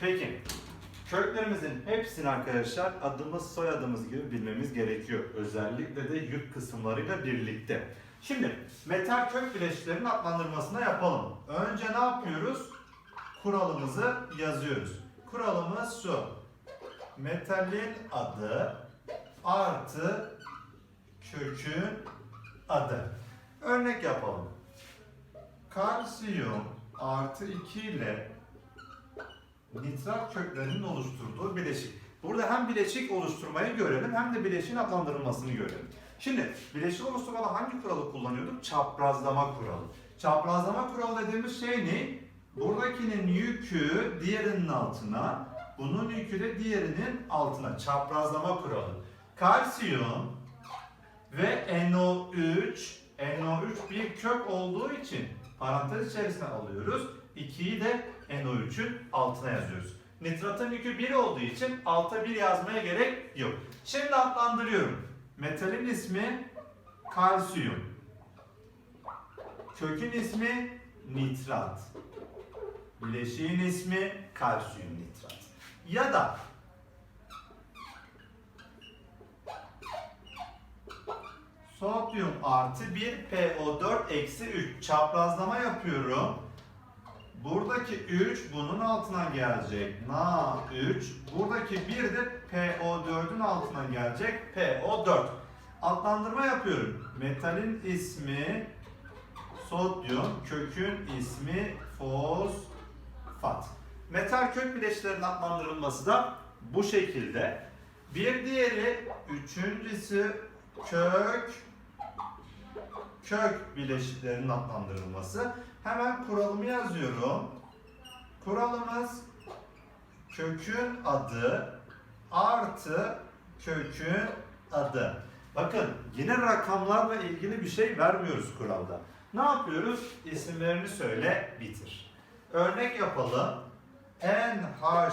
Peki. Köklerimizin hepsini arkadaşlar adımız soyadımız gibi bilmemiz gerekiyor. Özellikle de yük kısımlarıyla birlikte. Şimdi metal kök bileşiklerinin adlandırmasını yapalım. Önce ne yapıyoruz? Kuralımızı yazıyoruz. Kuralımız şu. Metalin adı artı kökün adı. Örnek yapalım. Kalsiyum artı 2 ile nitrat köklerinin oluşturduğu bileşik. Burada hem bileşik oluşturmayı görelim hem de bileşiğin adlandırılmasını görelim. Şimdi bileşik oluşturmada hangi kuralı kullanıyorduk? Çaprazlama kuralı. Çaprazlama kuralı dediğimiz şey ne? Buradakinin yükü diğerinin altına, bunun yükü de diğerinin altına. Çaprazlama kuralı. Kalsiyum ve NO3, NO3 bir kök olduğu için parantez içerisine alıyoruz. 2'yi de NO3'ün altına yazıyoruz. Nitratın yükü 1 olduğu için alta 1 yazmaya gerek yok. Şimdi adlandırıyorum. Metalin ismi kalsiyum. Kökün ismi nitrat. Bileşiğin ismi kalsiyum nitrat. Ya da sodyum artı 1 PO4 eksi 3 çaprazlama yapıyorum. Buradaki 3 bunun altına gelecek. Na 3. Buradaki 1 de PO4'ün altına gelecek. PO4. Adlandırma yapıyorum. Metalin ismi sodyum, kökün ismi fosfat. Metal kök bileşiklerinin adlandırılması da bu şekilde. Bir diğeri, üçüncüsü kök kök bileşiklerinin adlandırılması. Hemen kuralımı yazıyorum. Kuralımız kökün adı artı kökün adı. Bakın yine rakamlarla ilgili bir şey vermiyoruz kuralda. Ne yapıyoruz? İsimlerini söyle, bitir. Örnek yapalım. NH4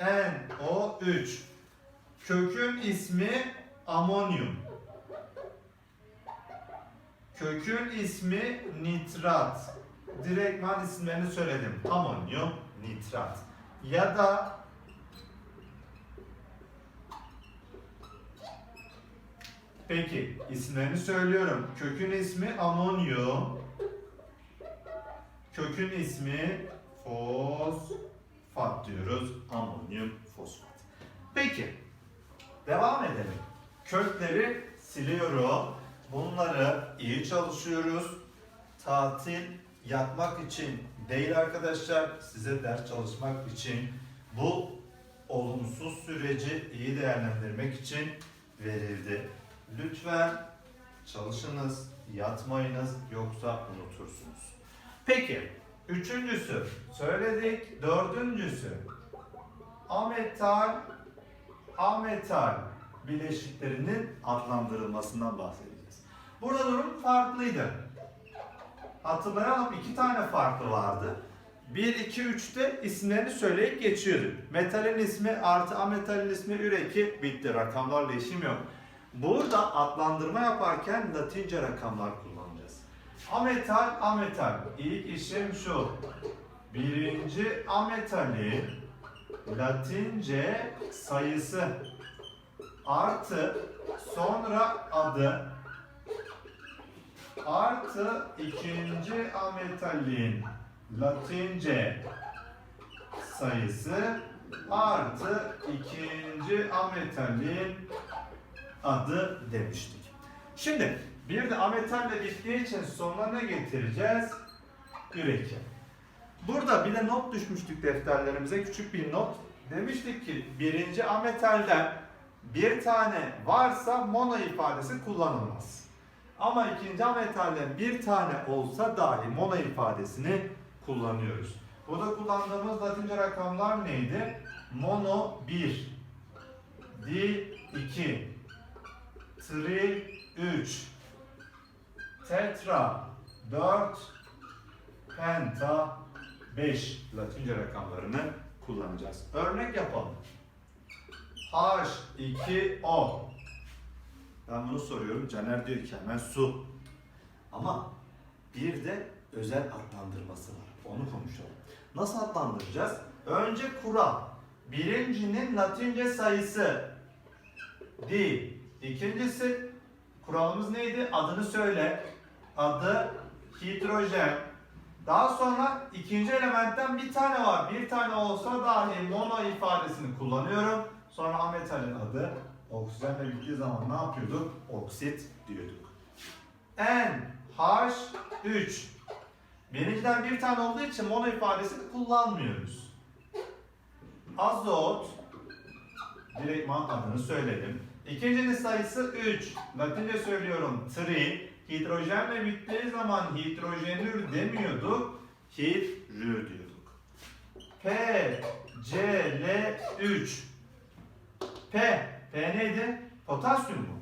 NO3 Kökün ismi amonyum. Kökün ismi nitrat. Direktman isimlerini söyledim. Amonyum, nitrat. Ya da Peki isimlerini söylüyorum. Kökün ismi amonyum. Kökün ismi fosfat diyoruz. Amonyum fosfat. Peki devam edelim. Kökleri siliyorum. Bunları iyi çalışıyoruz. Tatil yapmak için değil arkadaşlar. Size ders çalışmak için bu olumsuz süreci iyi değerlendirmek için verildi. Lütfen çalışınız, yatmayınız yoksa unutursunuz. Peki, üçüncüsü söyledik, dördüncüsü ametal, ametal bileşiklerinin adlandırılmasından bahsedeceğiz. Burada durum farklıydı. Hatırlayalım iki tane farklı vardı. 1, 2, 3'te isimlerini söyleyip geçiyorduk. Metalin ismi artı ametalin ismi üreki bitti. Rakamlarla işim yok. Burada adlandırma yaparken latince rakamlar kullanacağız. Ametal, ametal. İlk işim şu. Birinci ametalin latince sayısı artı sonra adı artı ikinci ametalin latince sayısı artı ikinci ametalin adı demiştik. Şimdi bir de ametalle bittiği için sonuna ne getireceğiz? Üreki. Burada bir de not düşmüştük defterlerimize küçük bir not. Demiştik ki birinci ametalden bir tane varsa mono ifadesi kullanılmaz. Ama ikinci ametalden bir tane olsa dahi mono ifadesini kullanıyoruz. Burada kullandığımız latince rakamlar neydi? Mono 1, di 2, tri 3, tetra 4, penta 5 latince rakamlarını kullanacağız. Örnek yapalım. H2O Ben bunu soruyorum. Caner diyor ki hemen su. Ama bir de özel adlandırması var. Onu konuşalım. Nasıl adlandıracağız? Önce kural. Birincinin latince sayısı değil. İkincisi kuralımız neydi? Adını söyle. Adı hidrojen. Daha sonra ikinci elementten bir tane var. Bir tane olsa dahi mono ifadesini kullanıyorum. Sonra ametalin adı oksijenle bittiği zaman ne yapıyorduk? Oksit diyorduk. NH3 Birinciden bir tane olduğu için mono ifadesini kullanmıyoruz. Azot direktman adını söyledim. İkincinin sayısı 3. Latince söylüyorum 3. Hidrojenle bittiği zaman hidrojenür demiyorduk. Hidrür diyorduk. P, C, L, 3. P, P neydi? Potasyum mu?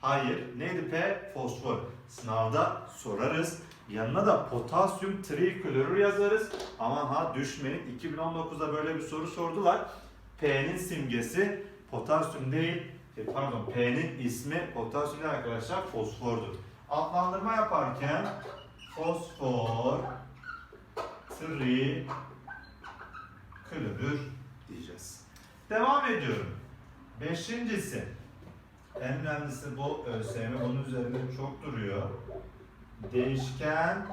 Hayır. Neydi P? Fosfor. Sınavda sorarız. Yanına da potasyum triklorür yazarız. Aman ha düşmeyin. 2019'da böyle bir soru sordular. P'nin simgesi potasyum değil, e, pardon P'nin ismi potasyum değil arkadaşlar fosfordur. Adlandırma yaparken fosfor tri klorür diyeceğiz. Devam ediyorum. Beşincisi. En önemlisi bu ÖSYM. Bunun üzerinde çok duruyor. Değişken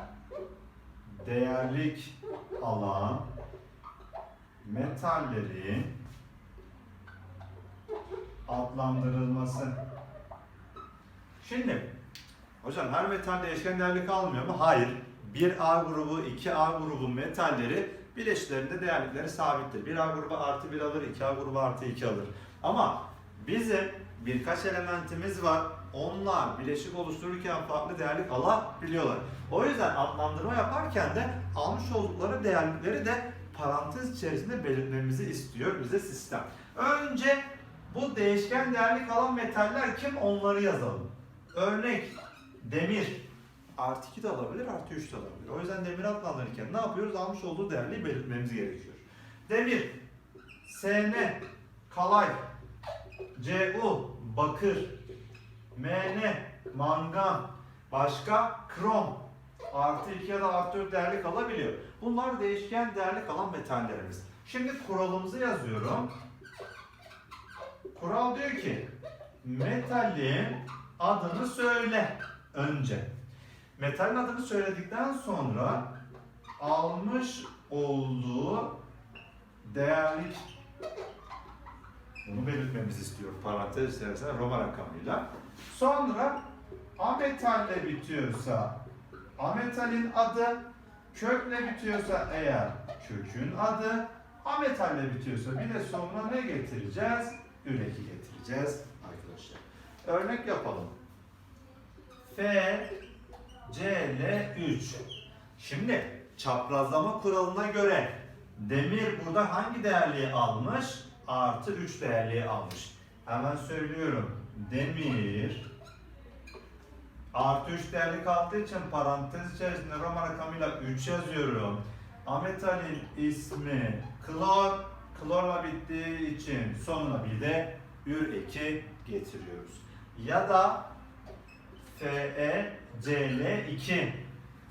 değerlik alan metallerin adlandırılması. Şimdi hocam her metal değişken değerlik almıyor mu? Hayır. 1A grubu, 2A grubu metalleri bileşiklerinde değerlikleri sabittir. 1A grubu artı 1 alır, 2A grubu artı 2 alır. Ama bizim birkaç elementimiz var. Onlar bileşik oluştururken farklı değerlik alabiliyorlar. O yüzden adlandırma yaparken de almış oldukları değerlikleri de parantez içerisinde belirtmemizi istiyor bize sistem. Önce bu değişken değerlik alan metaller kim onları yazalım. Örnek demir artı 2 de alabilir artı 3 de alabilir. O yüzden demir adlandırırken ne yapıyoruz? Almış olduğu değerliği belirtmemiz gerekiyor. Demir, Sn, kalay, Cu, bakır, Mn, mangan, başka krom, artı 2 ya da artı 4 değerlik alabiliyor. Bunlar değişken değerlik alan metallerimiz. Şimdi kuralımızı yazıyorum. Kural diyor ki metalin adını söyle önce. Metalin adını söyledikten sonra almış olduğu değerlik bunu belirtmemizi istiyor parantez içerisinde Roma rakamıyla. Sonra ametalle bitiyorsa ametalin adı, kökle bitiyorsa eğer kökün adı, ametalle bitiyorsa bir de sonuna ne getireceğiz? Üreki getireceğiz arkadaşlar. Örnek yapalım. F, C, L, 3. Şimdi çaprazlama kuralına göre demir burada hangi değerliği almış? Artı 3 değerliği almış. Hemen söylüyorum. Demir artı 3 değerlik aldığı için parantez içerisinde Roma rakamıyla 3 yazıyorum. Ametalin ismi klor. Klorla bittiği için sonuna bir de ür eki getiriyoruz. Ya da Fe Cl2.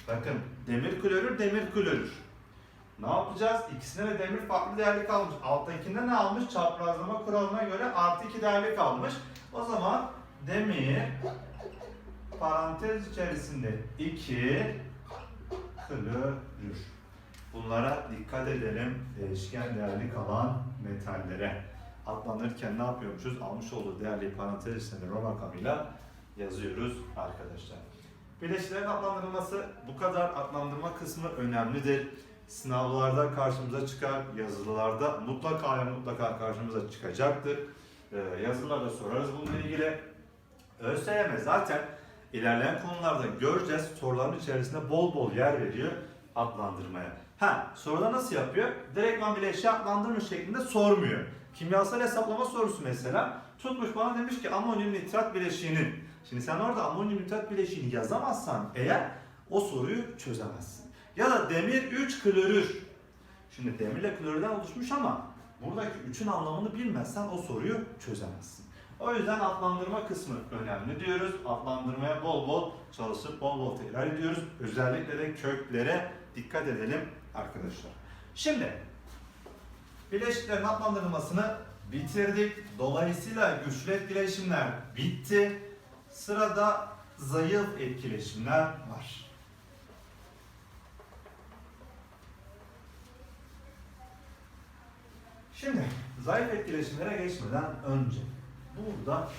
Bakın demir klorür demir klorür. Ne yapacağız? İkisine de demir farklı değerlik almış. Alttakinde ne almış? Çaprazlama kuralına göre artı 2 değerlik almış. O zaman demir parantez içerisinde 2 klorür. Bunlara dikkat edelim. Değişken değerlik alan metallere. Adlanırken ne yapıyormuşuz? Almış olduğu değerli parantez içinde Roma rakamıyla yazıyoruz arkadaşlar. Bileşiklerin adlandırılması bu kadar adlandırma kısmı önemlidir. Sınavlarda karşımıza çıkar, yazılılarda mutlaka ve mutlaka karşımıza çıkacaktır. Ee, yazılarda sorarız bununla ilgili. ÖSYM zaten ilerleyen konularda göreceğiz. Soruların içerisinde bol bol yer veriyor adlandırmaya. Ha, soruda nasıl yapıyor? Direktman bileşiği adlandırmış şeklinde sormuyor. Kimyasal hesaplama sorusu mesela tutmuş bana demiş ki amonyum nitrat bileşiğinin. Şimdi sen orada amonyum nitrat bileşiğini yazamazsan eğer o soruyu çözemezsin. Ya da demir 3 klorür. Şimdi demirle klorürden oluşmuş ama buradaki 3'ün anlamını bilmezsen o soruyu çözemezsin. O yüzden adlandırma kısmı önemli diyoruz. Adlandırmaya bol bol çalışıp bol bol tekrar ediyoruz. Özellikle de köklere dikkat edelim arkadaşlar. Şimdi Bileşiklerin adlandırılmasını bitirdik. Dolayısıyla güçlü etkileşimler bitti. Sırada zayıf etkileşimler var. Şimdi zayıf etkileşimlere geçmeden önce burada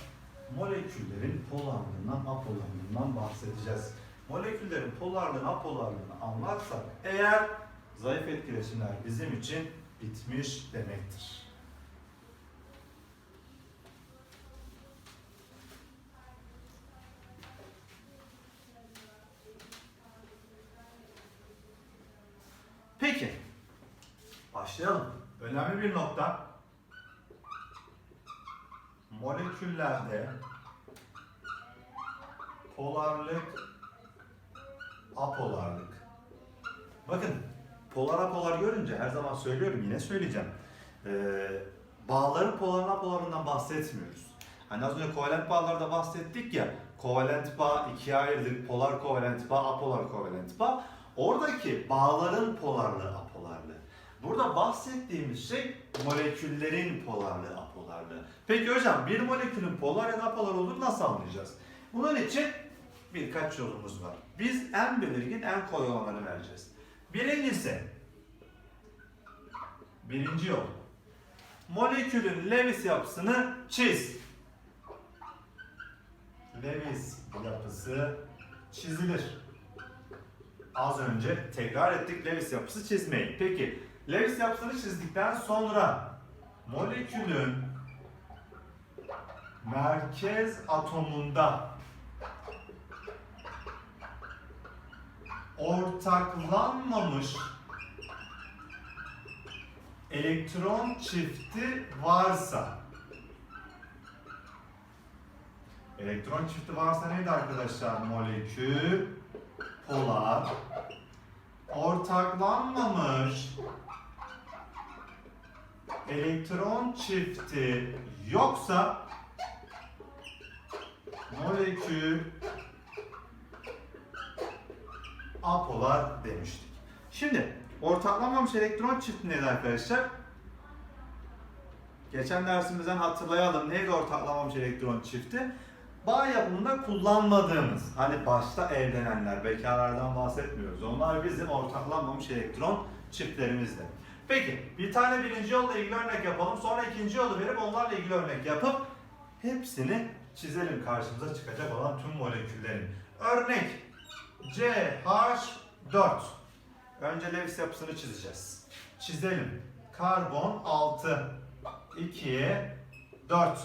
moleküllerin polarlığından, apolarlığından bahsedeceğiz. Moleküllerin polarlığını, apolarlığını anlarsak eğer zayıf etkileşimler bizim için bitmiş demektir. Peki, başlayalım. Önemli bir nokta. Moleküllerde polarlık, apolarlık. Bakın, polar apolar görünce her zaman söylüyorum yine söyleyeceğim. Ee, bağların polar apolarından bahsetmiyoruz. Hani az önce kovalent bağlarda bahsettik ya. Kovalent bağ ikiye ayrılır. Polar kovalent bağ, apolar kovalent bağ. Oradaki bağların polarlığı, apolarlığı. Burada bahsettiğimiz şey moleküllerin polarlığı, apolarlığı. Peki hocam bir molekülün polar ya da apolar olduğunu nasıl anlayacağız? Bunun için birkaç yolumuz var. Biz en belirgin, en kolay olanları vereceğiz. Birincisi, birinci yol. Molekülün Lewis yapısını çiz. Lewis yapısı çizilir. Az önce tekrar ettik Lewis yapısı çizmeyi. Peki Lewis yapısını çizdikten sonra molekülün merkez atomunda ortaklanmamış elektron çifti varsa elektron çifti varsa neydi arkadaşlar? Molekül polar ortaklanmamış elektron çifti yoksa molekül apolar demiştik. Şimdi ortaklanmamış elektron çifti neydi arkadaşlar? Geçen dersimizden hatırlayalım. Neydi ortaklanmamış elektron çifti? Bağ yapımında kullanmadığımız, hani başta evlenenler, bekarlardan bahsetmiyoruz. Onlar bizim ortaklanmamış elektron çiftlerimizdi. Peki, bir tane birinci yolla ilgili örnek yapalım. Sonra ikinci yolu verip onlarla ilgili örnek yapıp hepsini çizelim karşımıza çıkacak olan tüm moleküllerin. Örnek CH4. Önce Lewis yapısını çizeceğiz. Çizelim. Karbon 6, 2'ye 4.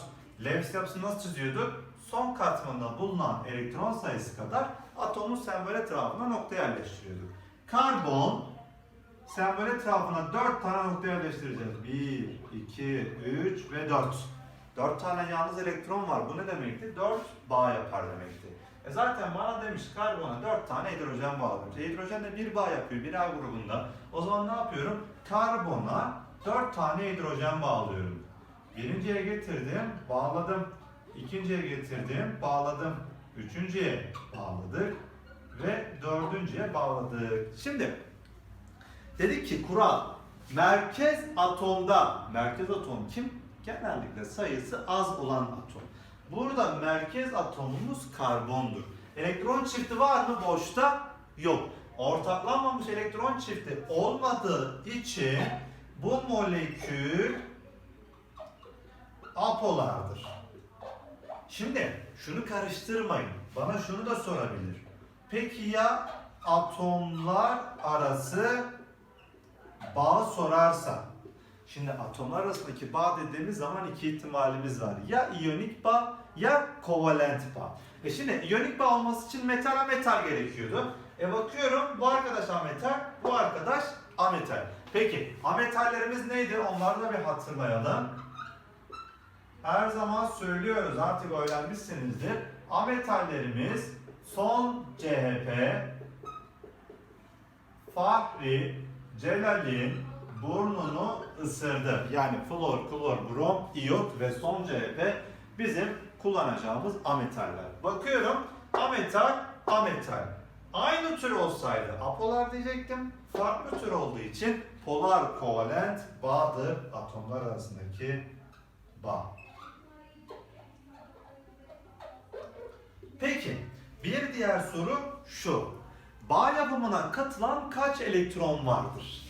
Lewis yapısını nasıl çiziyorduk? Son katmanında bulunan elektron sayısı kadar atomun sembol etrafına nokta yerleştiriyorduk. Karbon sembol etrafına 4 tane nokta yerleştireceğiz. 1, 2, 3 ve 4. 4 tane yalnız elektron var. Bu ne demekti? 4 bağ yapar demekti. E zaten bana demiş karbona 4 tane hidrojen bağlamış. E hidrojen de bir bağ yapıyor bir A grubunda. O zaman ne yapıyorum? Karbona 4 tane hidrojen bağlıyorum. Birinciye getirdim, bağladım. İkinciye getirdim, bağladım. Üçüncüye bağladık ve dördüncüye bağladık. Şimdi dedik ki kural merkez atomda merkez atom kim? Genellikle sayısı az olan atom. Burada merkez atomumuz karbondur. Elektron çifti var mı boşta? Yok. Ortaklanmamış elektron çifti olmadığı için bu molekül apolardır. Şimdi şunu karıştırmayın. Bana şunu da sorabilir. Peki ya atomlar arası bağ sorarsa? Şimdi atomlar arasındaki bağ dediğimiz zaman iki ihtimalimiz var. Ya iyonik bağ ya kovalent bağ. E şimdi iyonik bağ olması için metal metal gerekiyordu. E bakıyorum bu arkadaş ametal, bu arkadaş ametal. Peki ametallerimiz neydi? Onları da bir hatırlayalım. Her zaman söylüyoruz artık öğrenmişsinizdir. Ametallerimiz son CHP, Fahri, Celal'in burnunu ısırdı. Yani flor, klor, brom, iyot ve son CHP bizim kullanacağımız ametaller. Bakıyorum ametal, ametal. Aynı tür olsaydı apolar diyecektim. Farklı tür olduğu için polar kovalent bağdır atomlar arasındaki bağ. Peki bir diğer soru şu. Bağ yapımına katılan kaç elektron vardır?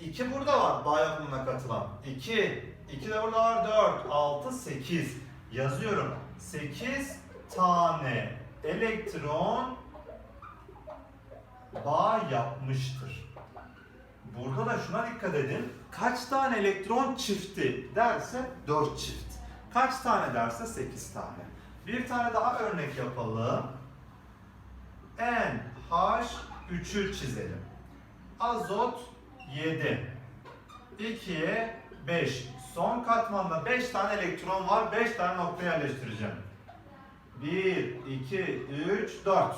2 burada var bağ yapımına katılan. 2. 2 de burada var 4. 6, 8. Yazıyorum. 8 tane elektron bağ yapmıştır. Burada da şuna dikkat edin. Kaç tane elektron çifti derse 4 çift. Kaç tane derse 8 tane. Bir tane daha örnek yapalım. NH3'ü çizelim. Azot 7. 2'ye 5. Son katmanda 5 tane elektron var. 5 tane nokta yerleştireceğim. 1, 2, 3, 4.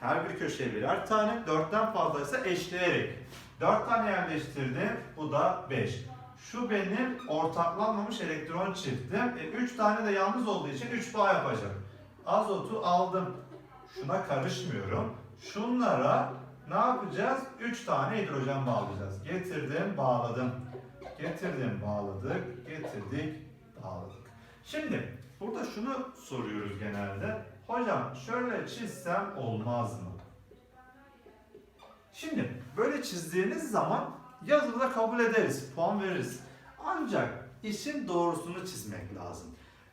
Her bir köşeye birer tane. 4'ten fazlaysa eşleyerek. 4 tane yerleştirdim. Bu da 5. Şu benim ortaklanmamış elektron çiftim. 3 tane de yalnız olduğu için 3 bağ yapacağım. Azotu aldım. Şuna karışmıyorum. Şunlara ne yapacağız? 3 tane hidrojen bağlayacağız. Getirdim, bağladım. Getirdim, bağladık. Getirdik, bağladık. Şimdi burada şunu soruyoruz genelde. Hocam şöyle çizsem olmaz mı? Şimdi böyle çizdiğiniz zaman yazıda kabul ederiz, puan veririz. Ancak işin doğrusunu çizmek lazım.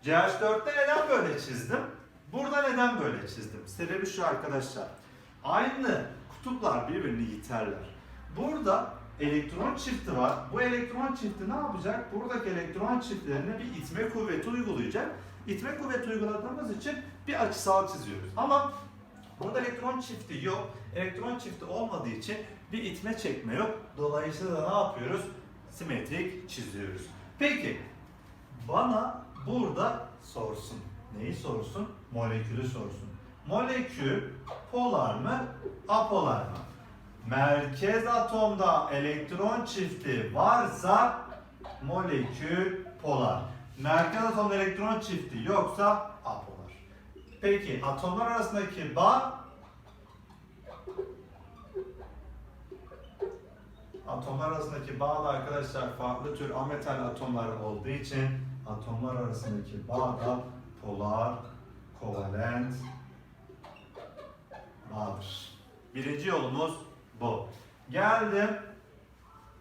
CH4'te neden böyle çizdim? Burada neden böyle çizdim? Sebebi şu arkadaşlar. Aynı kutuplar birbirini iterler. Burada elektron çifti var. Bu elektron çifti ne yapacak? Buradaki elektron çiftlerine bir itme kuvveti uygulayacak. İtme kuvveti uyguladığımız için bir açısal çiziyoruz. Ama burada elektron çifti yok. Elektron çifti olmadığı için bir itme çekme yok. Dolayısıyla ne yapıyoruz? Simetrik çiziyoruz. Peki bana burada sorsun. Neyi sorsun? Molekülü sorsun. Molekül polar mı? Apolar mı? Merkez atomda elektron çifti varsa molekül polar. Merkez atomda elektron çifti yoksa apolar. Peki atomlar arasındaki bağ Atomlar arasındaki bağ da arkadaşlar farklı tür ametal atomlar olduğu için atomlar arasındaki bağ da polar, kovalent bağdır. Birinci yolumuz bu. Geldim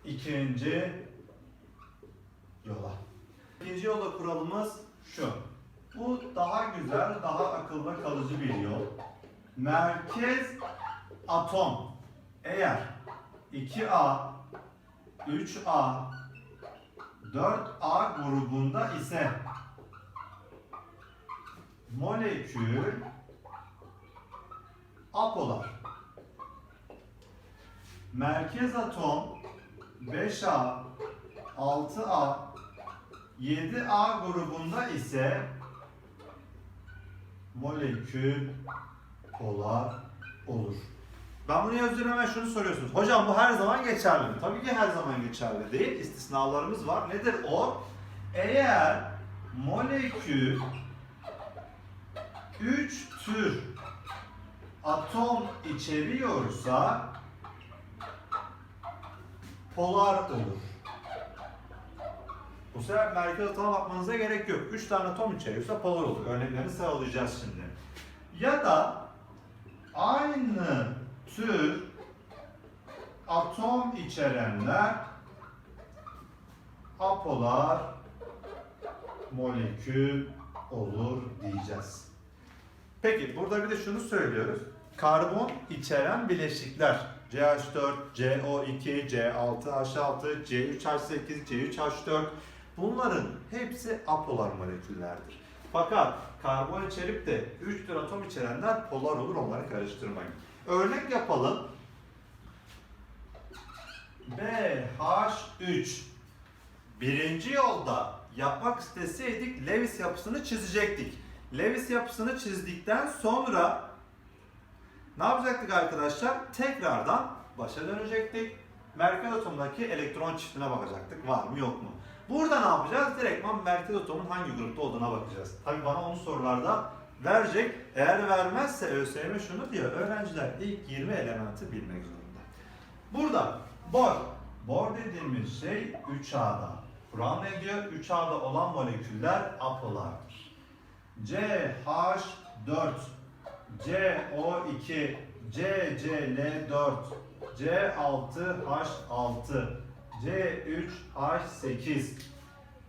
ikinci yola. İkinci yola kuralımız şu. Bu daha güzel, daha akılda kalıcı bir yol. Merkez atom eğer 2A, 3A, 4A grubunda ise molekül apolar. Merkez atom 5A, 6A, 7A grubunda ise molekül polar olur. Ben bunu yazıyorum hemen şunu soruyorsunuz. Hocam bu her zaman geçerli mi? Tabii ki her zaman geçerli değil. İstisnalarımız var. Nedir o? Eğer molekül 3 tür atom içeriyorsa polar olur. Bu sefer merkez atoma bakmanıza gerek yok. 3 tane atom içeriyorsa polar olur. Örneklerini sıralayacağız şimdi. Ya da aynı tür atom içerenler apolar molekül olur diyeceğiz. Peki burada bir de şunu söylüyoruz. Karbon içeren bileşikler CH4, CO2, C6H6, C3H8, C3H4 bunların hepsi apolar moleküllerdir. Fakat karbon içerip de 3 tür atom içerenler polar olur onları karıştırmayın. Örnek yapalım. BH3 Birinci yolda yapmak isteseydik Lewis yapısını çizecektik. Lewis yapısını çizdikten sonra ne yapacaktık arkadaşlar? Tekrardan başa dönecektik. Merkez atomdaki elektron çiftine bakacaktık. Var mı yok mu? Burada ne yapacağız? Direktman merkez atomun hangi grupta olduğuna bakacağız. Tabii bana onu sorularda verecek. Eğer vermezse ÖSYM şunu diyor. Öğrenciler ilk 20 elementi bilmek zorunda. Burada bor Bor dediğimiz şey 3A'da. Kural ne diyor? 3A'da olan moleküller apolardır. CH4, CO2, CCl4, C6H6, C3H8.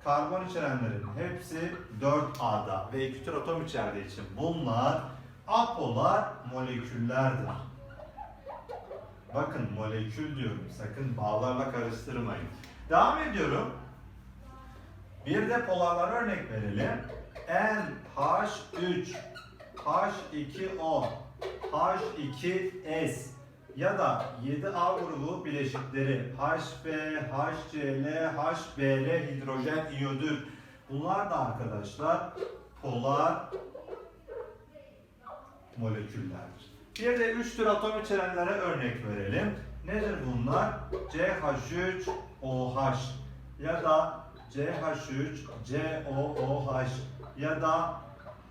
Karbon içerenlerin hepsi 4A'da ve ekütür atom içerdiği için bunlar apolar moleküllerdir. Bakın molekül diyorum. Sakın bağlarla karıştırmayın. Devam ediyorum. Bir de polarlara örnek verelim. NH3, H2O, H2S ya da 7A grubu bileşikleri HB, HCl, HBr hidrojen iyodür. Bunlar da arkadaşlar polar moleküllerdir. Bir de 3 tür atom içerenlere örnek verelim. Nedir bunlar? CH3OH ya da CH3COOH ya da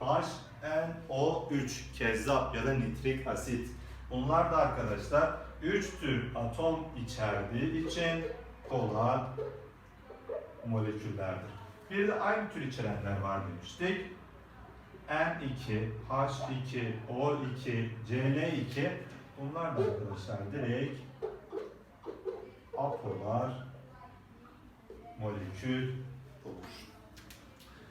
HNO3 kezzap ya da nitrik asit. Bunlar da arkadaşlar 3 tür atom içerdiği için polar moleküllerdir. Bir de aynı tür içerenler var demiştik. N2, H2, O2, Cl2 bunlar da arkadaşlar direkt apolar molekül olur.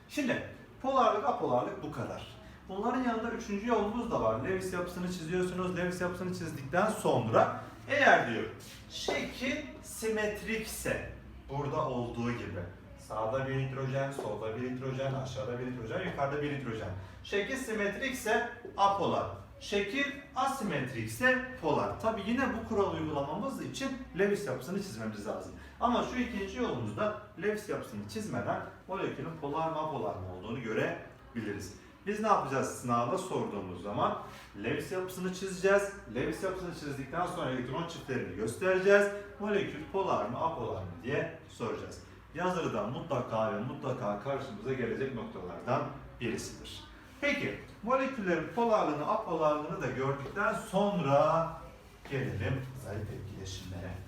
Şimdi polarlık apolarlık bu kadar. Bunların yanında üçüncü yolumuz da var. Lewis yapısını çiziyorsunuz. Lewis yapısını çizdikten sonra eğer diyor şekil simetrikse burada olduğu gibi sağda bir hidrojen, solda bir hidrojen, aşağıda bir hidrojen, yukarıda bir hidrojen. Şekil simetrikse apolar. Şekil asimetrikse polar. Tabi yine bu kural uygulamamız için Lewis yapısını çizmemiz lazım. Ama şu ikinci yolumuzda Lewis yapısını çizmeden molekülün polar mı apolar mı olduğunu görebiliriz. Biz ne yapacağız sınavda sorduğumuz zaman? Lewis yapısını çizeceğiz. Lewis yapısını çizdikten sonra elektron çiftlerini göstereceğiz. Molekül polar mı apolar mı diye soracağız. Yazılıda mutlaka ve mutlaka karşımıza gelecek noktalardan birisidir. Peki moleküllerin polarlığını apolarlığını da gördükten sonra gelelim zayıf etkileşimlere.